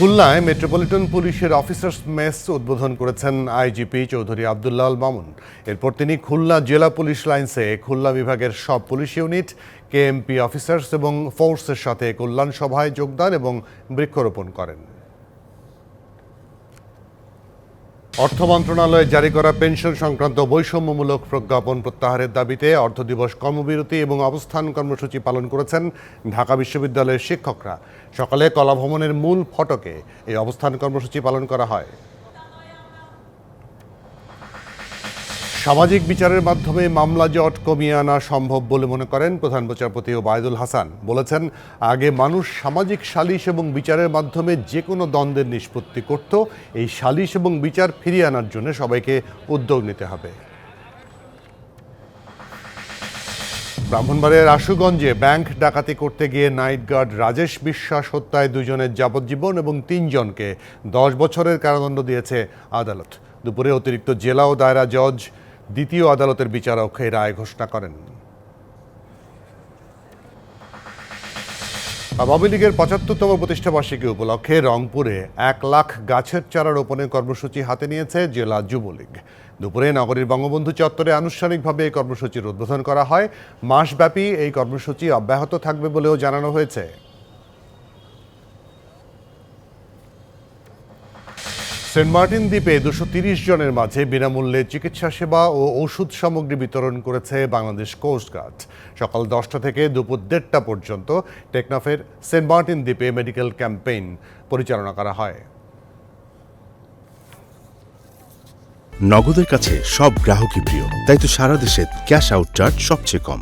খুলনায় মেট্রোপলিটন পুলিশের officers mess উদ্বোধন করেছেন আইজিপি চৌধুরী আবদুল্লাহ আল মামুন। এরপর তিনি খুলনা জেলা পুলিশ লাইন্সে খুলনা বিভাগের সব পুলিশ ইউনিট, কেএমপি অফিসার্স এবং ফোর্সের সাথে কল্যাণ সভায় যোগদান এবং বৃক্ষরোপণ করেন। অর্থ মন্ত্রণালয়ে জারি করা পেনশন সংক্রান্ত বৈষম্যমূলক প্রজ্ঞাপন প্রত্যাহারের দাবিতে অর্থ দিবস কর্মবিরতি এবং অবস্থান কর্মসূচি পালন করেছেন ঢাকা বিশ্ববিদ্যালয়ের শিক্ষকরা। সকালে কলাভবনের মূল ফটকে এই অবস্থান কর্মসূচি পালন করা হয়। সামাজিক বিচারের মাধ্যমে মামলা জট কমিয়ে আনা সম্ভব বলে মনে করেন প্রধান বিচারপতি ওবায়দুল হাসান। বলেছেন, আগে মানুষ সামাজিক সালিশ এবং বিচারের মাধ্যমে যে কোনো দ্বন্দ্বের নিষ্পত্তি করত। এই সালিশ এবং বিচার ফিরিয়ে আনার জন্য সবাইকে উদ্যোগ নিতে হবে। ব্রাহ্মণবাড়িয়ার আশুগঞ্জে ব্যাংক ডাকাতি করতে গিয়ে নাইট গার্ড রাজেশ বিশ্বাস হত্যায় দুজনের যাবজ্জীবন এবং তিনজনকে দশ বছরের কারাদণ্ড দিয়েছে আদালত। দুপুরে অতিরিক্ত জেলা ও দায়রা জজ দ্বিতীয় আদালতের বিচারক এই রায় ঘোষণা করেন। আওয়ামী লীগের পঁচাত্তরতম প্রতিষ্ঠাবার্ষিকী উপলক্ষে রংপুরে এক লাখ গাছের চারা রোপণের কর্মসূচি হাতে নিয়েছে জেলা যুবলীগ। দুপুরে নগরীর বঙ্গবন্ধু চত্বরে আনুষ্ঠানিকভাবে এই কর্মসূচির উদ্বোধন করা হয়। মাসব্যাপী এই কর্মসূচি অব্যাহত থাকবে বলেও জানানো হয়েছে। সেন্ট মার্টিন দ্বীপে দুশো তিরিশ জনের মাঝে বিনামূল্যে চিকিৎসা সেবা ও ওষুধ সামগ্রী বিতরণ করেছে বাংলাদেশ কোস্টগার্ড সকাল দশটা থেকে দুপুর দেড়টা পর্যন্ত টেকনাফের সেন্ট মার্টিন দ্বীপে মেডিকেল ক্যাম্পেইন পরিচালনা করা হয়। নগদের কাছে সব গ্রাহকই প্রিয়, তাই তো সারা দেশে ক্যাশ আউট চার্জ সবচেয়ে কম।